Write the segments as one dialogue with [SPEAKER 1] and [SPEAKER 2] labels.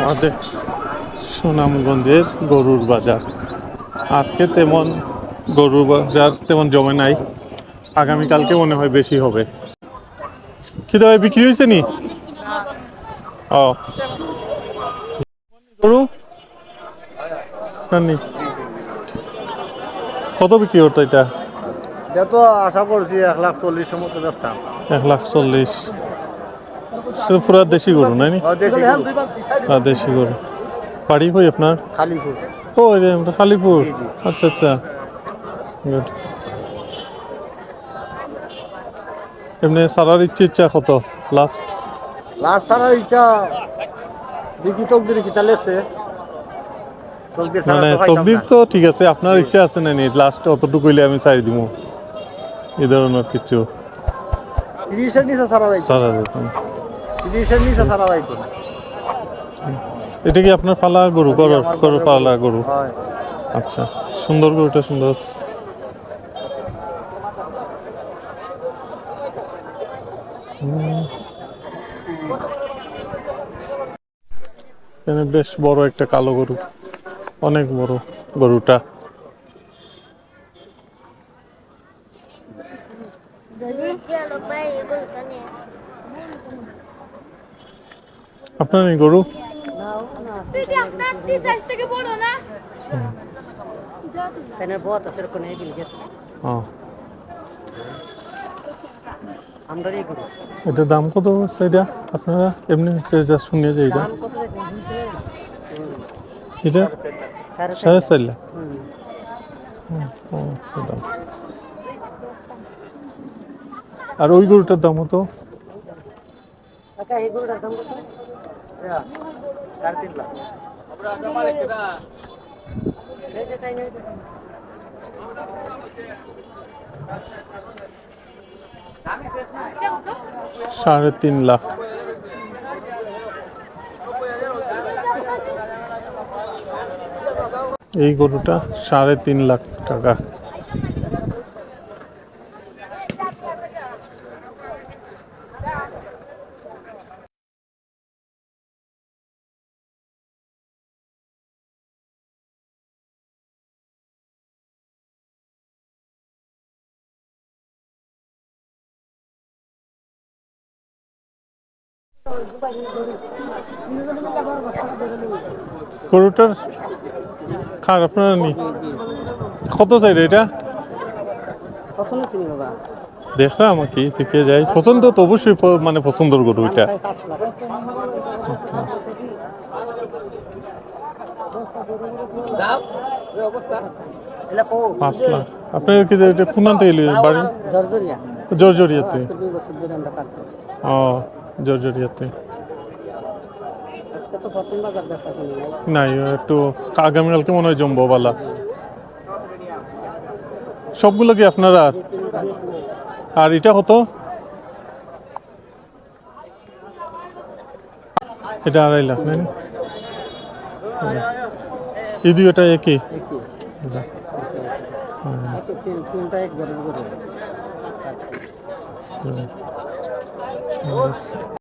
[SPEAKER 1] আমাদের সুনামগঞ্জের গরুর বাজার। আজকে তেমন গরুর বাজার তেমন জমে নাই। আগামীকালকে মনে হয় বেশি হবে। কি দাবে বিক্রি হয়েছে নি? ও। গরু? কত বিক্রি হতো এটা?
[SPEAKER 2] এটা তো আশা করছি এক লাখ চল্লিশের মতো বেচতাম।
[SPEAKER 1] এক লাখ চল্লিশ। পুরা দেশি গরু নাই নি? হ্যাঁ, দেশি গরু। বাড়ি কই আপনার?
[SPEAKER 2] খালিপুর।
[SPEAKER 1] ও
[SPEAKER 2] জি।
[SPEAKER 1] আচ্ছা আচ্ছা। গুড এমনি সারার ইচ্ছে ইচ্ছা কত? লাস্ট
[SPEAKER 2] লাস্ট ছাড়ার ইচ্ছা দিদি তকদির কিতা লেখছে তকদির
[SPEAKER 1] মানে তকদির তো ঠিক আছে আপনার ইচ্ছা আছে না নি? লাস্ট অতটুকু হইলে আমি চাই দিব এই ধরনের কিছু।
[SPEAKER 2] তিরিশের নিচে ছাড়া যাইতো
[SPEAKER 1] সারা না।
[SPEAKER 2] তিরিশের নিচে ছাড়া যাইতো না।
[SPEAKER 1] এটা কি আপনার ফালা গরু? করো
[SPEAKER 2] আমার
[SPEAKER 1] করো ফালা গরু? আচ্ছা সুন্দর গরুটা সুন্দর। আছে। এখানে বেশ বড় একটা কালো গরু। অনেক বড় গরুটা। আপনার এই গরু
[SPEAKER 3] তুই কি আপনার তিন সাইজ থেকে বড় না
[SPEAKER 4] Ten buat সেরকম এই বিল গেছে
[SPEAKER 1] ও,
[SPEAKER 4] এই করি
[SPEAKER 1] এটার দাম কত সেটা আপনারা এমনি যা শুনিয়ে যে এটা।
[SPEAKER 4] দাম কত দেখেন
[SPEAKER 1] এটা?
[SPEAKER 4] সাড়ে
[SPEAKER 1] চার লাখ। আচ্ছা দাম। আর ওই গরুটার দাম হতো
[SPEAKER 4] এই গরুটার দাম কত?
[SPEAKER 2] সাড়ে তিন লাখ
[SPEAKER 4] এই যে
[SPEAKER 1] সাড়ে তিন লাখ এই গরুটা সাড়ে তিন লাখ টাকা। গরুটার খার আপনারা নি। কত চাই রে এটা দেখলাম কি দেখে যাই। পছন্দ তো অবশ্যই মানে পছন্দের গরু এটা।
[SPEAKER 4] পাঁচ লাখ।
[SPEAKER 1] আপনার কি কোনাতে এলি বাড়ি?
[SPEAKER 4] জর্জরিয়া।
[SPEAKER 1] জর্জরিয়াতে। ও। জর্জরিয়াতে।
[SPEAKER 4] নাই
[SPEAKER 1] নাই একটু আগামীকালকে মনে হয় জমবো বালা সবগুলো কি আপনারা আর? এটা কত? এটা আড়াই লাখ নেন এই দুইটা একই?
[SPEAKER 4] তিনটা এক
[SPEAKER 1] Nice.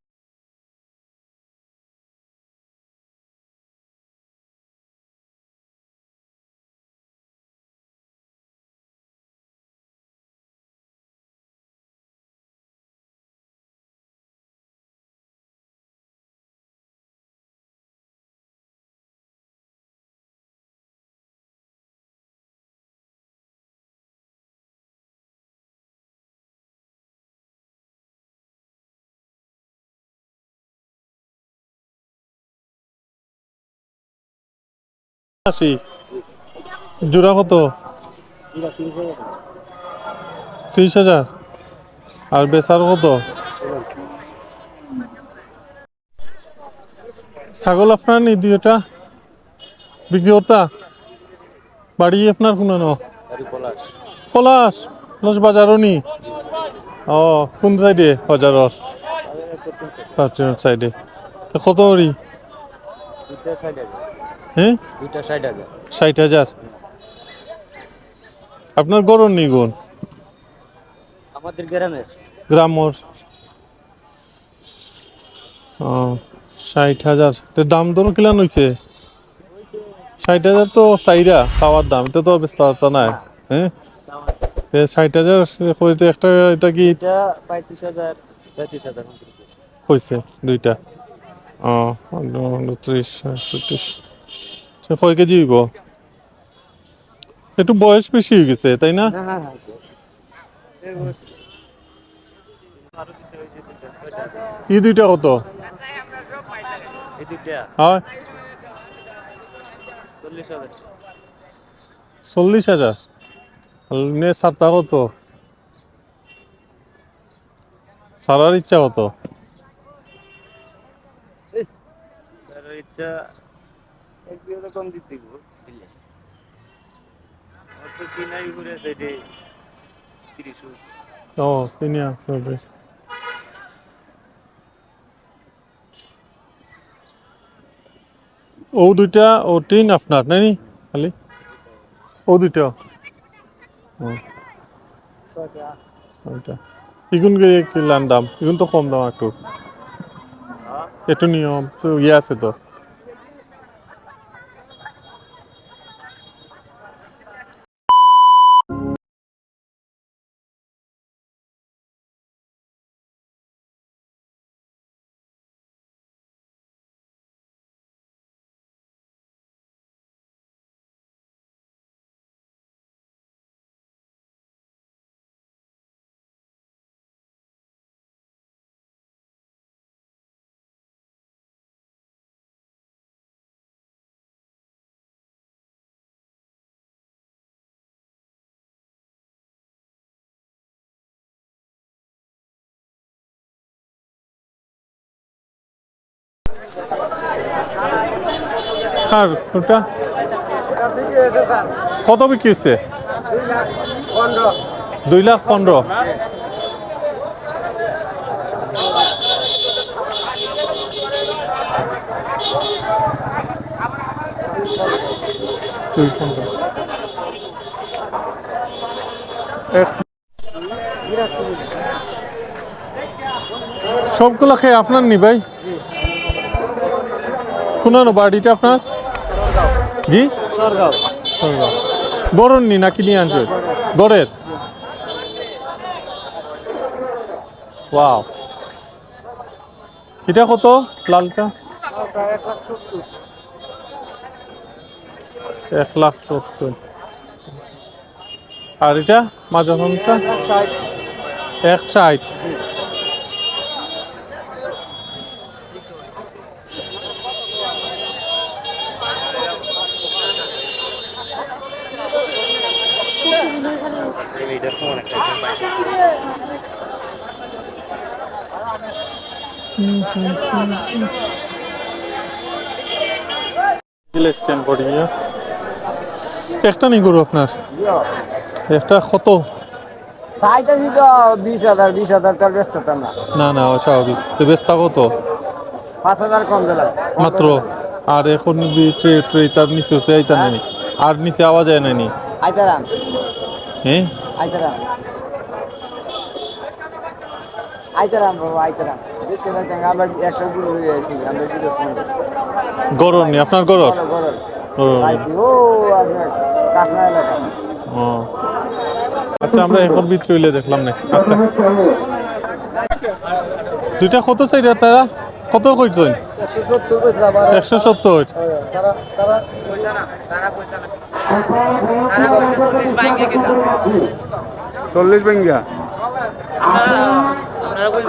[SPEAKER 1] আশি। জোড়া কত? ত্রিশ হাজার। আর বেচার কত? ছাগল আপনার নি দুইটা? বিক্রি করতা? বাড়ি আপনার কোনো ন? পলাশ। পলাশ বাজারও নি? ও, কোন সাইডে বাজারর? সাইডে তো কত
[SPEAKER 2] হাজার
[SPEAKER 1] হ্যাঁ?
[SPEAKER 2] দুইটা ষাট হাজার।
[SPEAKER 1] ষাট হাজার? আপনার গরম নি গুণ
[SPEAKER 2] আমাদের গ্রামের।
[SPEAKER 1] গ্রামর? ও ষাট হাজার। তো দাম তো কিলান হইছে ষাট হাজার তো চাইরা চাওয়ার দাম এটা তো ব্যস্ত আছে না হ্যাঁ ষাট হাজার কইতে একটা এটা কি?
[SPEAKER 5] পঁয়ত্রিশ হাজার পঁয়ত্রিশ হাজার।
[SPEAKER 1] হয়েছে দুইটা। ও ত্রিশ ত্রিশ সে কয় কেজি হইব? একটু বয়স বেশি হয়ে গেছে তাই না?
[SPEAKER 5] হ্যাঁ হ্যাঁ
[SPEAKER 1] ই দুইটা কত?
[SPEAKER 5] এই চল্লিশ হাজার।
[SPEAKER 1] নে সারটা কত? সারার ইচ্ছা কত?
[SPEAKER 5] ইচ্ছা এক দুই হাজার কম দিতে দিব। আমার তো কিনাই ঘুরে আছে তিরিশ
[SPEAKER 1] ও কিনে আসতে হবে ও দুইটা ও তিন আপনার নাই খালি? ও দুইটা। ও। ওইটা ইগুন কিলান দাম? ইগুন তো কম দাম একটু। একটু নিয়ম তো ইয়ে আছে তো। ওটা? কত বিক্রি হচ্ছে? দুই লাখ পনেরো। সবগুলো খেয়ে আপনার নি ভাই? কোন বাড়িটা আপনার? জি?
[SPEAKER 5] সরগাঁও।
[SPEAKER 1] গরুর নি নাকি নিয়ে আনছে গড়ের ওয়াও। এটা কত? লালটা?
[SPEAKER 5] এক লাখ সত্তর।
[SPEAKER 1] আর এটা? মাঝামানটা
[SPEAKER 5] ষাট।
[SPEAKER 1] এক ষাট। স্ক্যান করে একটা নেই গরু আপনার একটা কত
[SPEAKER 2] চাইতেছি তো বিশ হাজার বিশ হাজার তার ব্যস্ততা না
[SPEAKER 1] না না অস্বাভাবিক তো বেস্তা কত
[SPEAKER 2] পাঁচ হাজার কম দিলাম
[SPEAKER 1] মাত্র আর এখন বি- ট্রে ট্রে তার নিচে হচ্ছে আইতা নেনি আর নিচে আওয়াজ যায় নানি
[SPEAKER 2] আইতারাম
[SPEAKER 1] হ্যাঁ
[SPEAKER 2] আইতারাম আইতারাম বাবা আইতারাম আমরা একটা গুরু হয়ে আছি আমরা
[SPEAKER 1] আপনার
[SPEAKER 2] ও কাকনা এলাকা।
[SPEAKER 1] ও। আচ্ছা আমরা এখন হইলে দেখলাম না আচ্ছা। দুইটা কত চাই তারা? কত কইছেন?
[SPEAKER 2] একশো সত্তর চল্লিশ আপনারা কই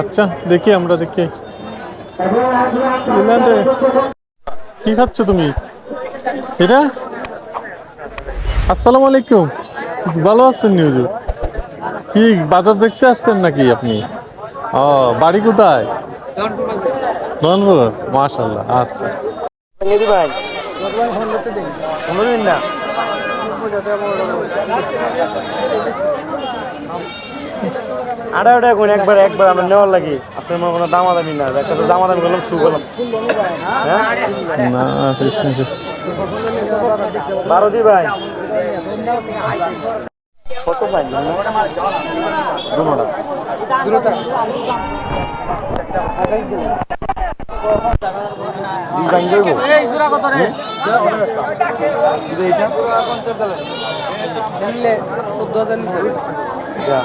[SPEAKER 1] আচ্ছা দেখি আমরা দেখি। কি খাচ্ছ তুমি? এটা? আসসালামু আলাইকুম। ভালো আছেন নিউজ কি বাজার দেখতে আসছেন নাকি আপনি? ও বাড়ি কোথায়? মাশাল্লাহ আচ্ছা।
[SPEAKER 5] ভাই
[SPEAKER 2] ফোন করতে দিন
[SPEAKER 5] পনেরো দিন না আড়াই টাকা কোন একবার একবার আমরা নেওয়ার লাগি। আপনার মনে কোনো দামাদামি না একটা তো দামাদামি করলাম শু করলাম বারো দি ভাই। কত পাই দুটা।
[SPEAKER 2] জোড়া কত রে
[SPEAKER 5] শুধু এইটা
[SPEAKER 2] জানলে 14000 নিতে
[SPEAKER 5] যা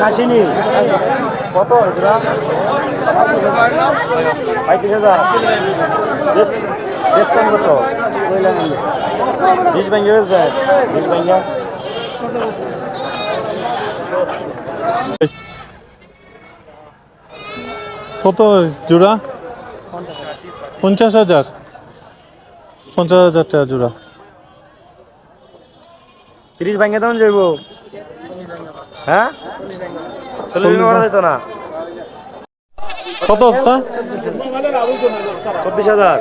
[SPEAKER 5] খাসিনি কত এগুলা পঁয়ত্রিশ হাজার বেচতেন কত বিশ ব্যাঙ্গে বিশ ব্যাঙ্গে
[SPEAKER 1] কত জোড়া? পঞ্চাশ হাজার। পঞ্চাশ হাজার টাকা জোড়া।
[SPEAKER 5] তিরিশ ব্যাঙ্গে তখন যাইব হ্যাঁ? না।
[SPEAKER 1] কত
[SPEAKER 5] চব্বিশ হাজার।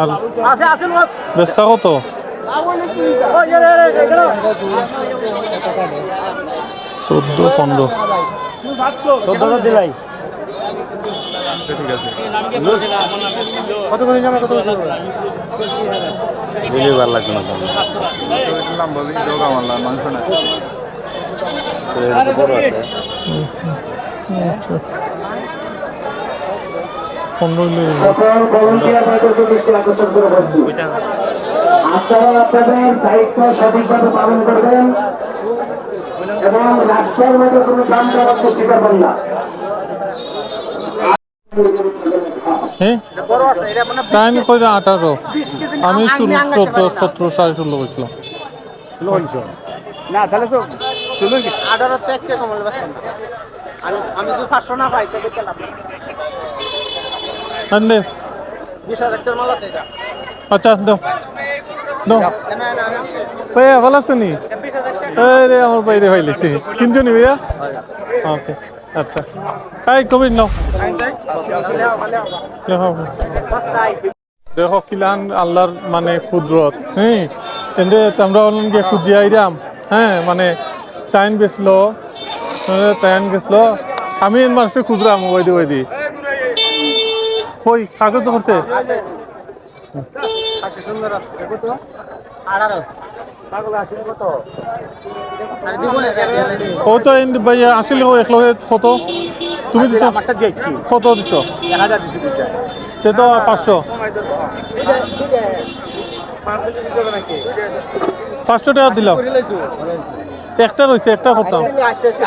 [SPEAKER 1] আর কত? চোদ্দ পনেরো।
[SPEAKER 5] চোদ্দ হাজার দিলাই।
[SPEAKER 2] কত করে জামা কত
[SPEAKER 5] বুঝে ভালো লাগবে না ওইটা
[SPEAKER 6] আপনারা আপনাদের দায়িত্ব সঠিকভাবে পালন করবেন। এবং রাষ্ট্রের মধ্যে কোনো দাম দেওয়ার চেষ্টা করবেন না।
[SPEAKER 1] হ্যাঁ
[SPEAKER 2] মানে
[SPEAKER 1] আমি কই আঠারো।
[SPEAKER 2] 20
[SPEAKER 1] আমি
[SPEAKER 2] আং-
[SPEAKER 1] ষোলো
[SPEAKER 2] আং-
[SPEAKER 1] চোদ্দ সতেরো সাড়ে ষোলো বলছিলাম
[SPEAKER 2] না তাহলে তো ষোলো আঠারো তো একটা কমল না আমি আমি যদি পাঁচশো না পাই তবে চালাম বিশ হাজার টাকার মাল
[SPEAKER 1] আচ্ছা দাও। ভাইয়া, ভালো আছে আমার বাইরে হইলেছি তিনজনই ভাইয়া? ওকে আচ্ছা। এই কবি নাও। দেখো। কিলান আল্লাহর মানে কুদরত হ্যাঁ? এন্ডে আমরা হলেন গিয়ে খুঁজিয়ে আইরাম হ্যাঁ? মানে টাইম গেছিল টাইম গেছিল আমি মানুষে খুঁজরাম, ওই দি ওই দি। কই, কাগজ করছে
[SPEAKER 2] সুন্দর আছে। কত? আরে দিব না
[SPEAKER 1] ও তো এন্ড ভাইয়া আসলে ও একলো কত? তুমি দিছো? কত দিছো?
[SPEAKER 2] এক
[SPEAKER 1] তে তো পাঁচশো। পাঁচশো টাকা দিলাম। একটা রয়েছে একটা করতাম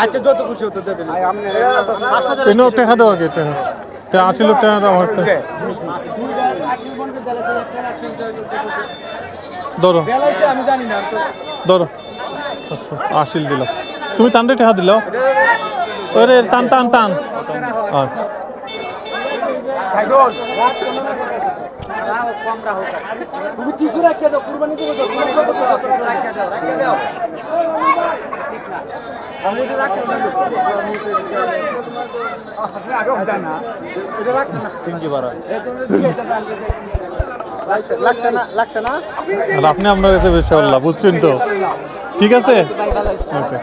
[SPEAKER 2] আচ্ছা যত খুশি হতো দেবেন।
[SPEAKER 1] এনেও টাকা দেওয়া কে টাকা। তে আসিল টাকা। ধরো। ধরো। আসিল দিলাম তুমি টানতে টাকা দিল? ওরে টান টান টান
[SPEAKER 2] সাইদুল কম রাও তুমি কিছু রাখিয়ে দাও কুরবানি দেবো তো কুরবানি দেবো তো রাখিয়ে দাও রাখিয়ে দাও। আমি এটা রাখি এটা রাখছে না? সিঙ্গি বাড়া। এই তুমি দিয়ে দাও লাগছে না লাগছে না?
[SPEAKER 1] আর আপনি আপনার কাছে বেশি আল্লাহ বুঝছেন তো? ঠিক আছে? Okay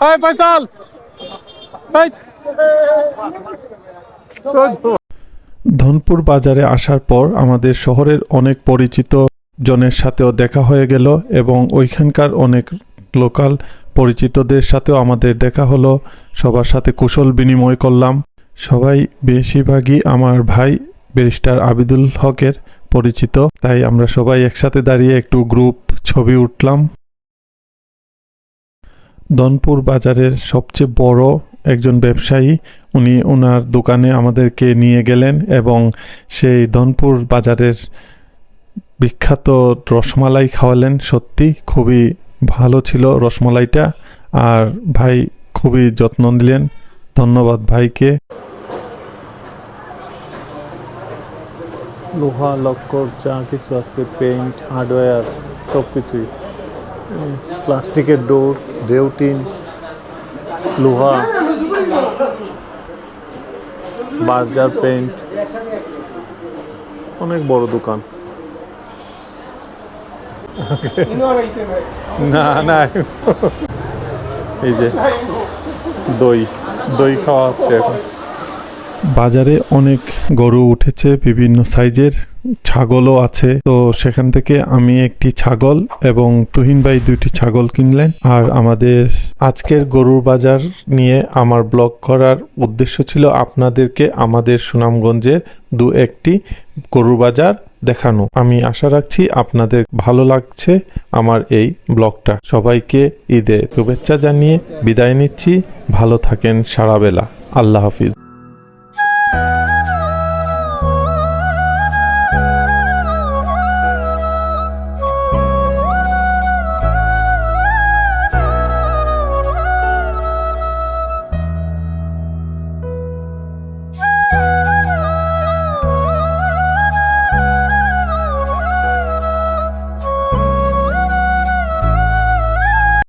[SPEAKER 1] hi Faisal! এই!
[SPEAKER 7] ধনপুর বাজারে আসার পর আমাদের শহরের অনেক পরিচিত জনের সাথেও দেখা হয়ে গেল এবং ওইখানকার অনেক লোকাল পরিচিতদের সাথেও আমাদের দেখা হলো। সবার সাথে কুশল বিনিময় করলাম। সবাই বেশিরভাগই আমার ভাই, ব্যারিস্টার আবিদুল হকের পরিচিত। তাই আমরা সবাই একসাথে দাঁড়িয়ে একটু গ্রুপ ছবি উঠলাম। ধনপুর বাজারের সবচেয়ে বড় একজন ব্যবসায়ী, উনি ওনার দোকানে আমাদেরকে নিয়ে গেলেন এবং সেই ধনপুর বাজারের বিখ্যাত রসমালাই খাওয়ালেন। সত্যি খুবই ভালো ছিল রসমালাইটা আর ভাই খুবই যত্ন নিলেন। ধন্যবাদ ভাইকে।
[SPEAKER 1] লোহা, লক্কর, যা কিছু আছে, পেইন্ট, হার্ডওয়্যার, সব কিছুই। প্লাস্টিকের ডোর, রেউটিন, লোহা। বার্জার পেন্ট অনেক বড় দোকান। না না। এই যে দই দই খাওয়া হচ্ছে এখন। বাজারে অনেক গরু উঠেছে, বিভিন্ন সাইজের ছাগলও আছে। তো সেখান থেকে আমি একটি ছাগল এবং তুহিন ভাই দুইটি ছাগল কিনলেন। আর আমাদের আজকের গরুর বাজার নিয়ে আমার ব্লগ করার উদ্দেশ্য ছিল আপনাদেরকে আমাদের সুনামগঞ্জের দু একটি গরুর বাজার দেখানো। আমি আশা রাখছি আপনাদের ভালো লাগছে আমার এই ব্লগটা। সবাইকে ঈদে শুভেচ্ছা জানিয়ে বিদায় নিচ্ছি। ভালো থাকেন সারাবেলা। আল্লাহ হাফিজ।